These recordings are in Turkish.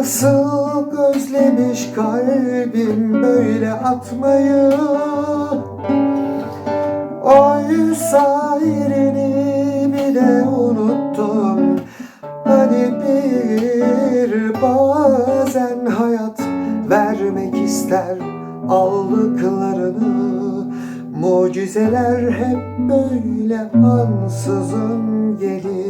Nasıl özlemiş kalbim böyle atmayı? Oysa yerini bile unuttum. Hani bir bazen hayat vermek ister aldıklarını. Mucizeler hep böyle ansızın gelir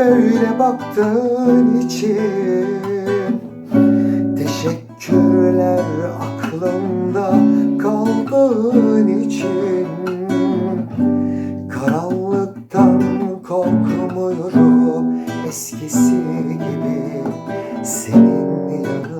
böyle baktığın için Teşekkürler aklımda kaldığın için. Karanlıktan korkmuyorum eskisi gibi Senin yanın en aydınlık beyaz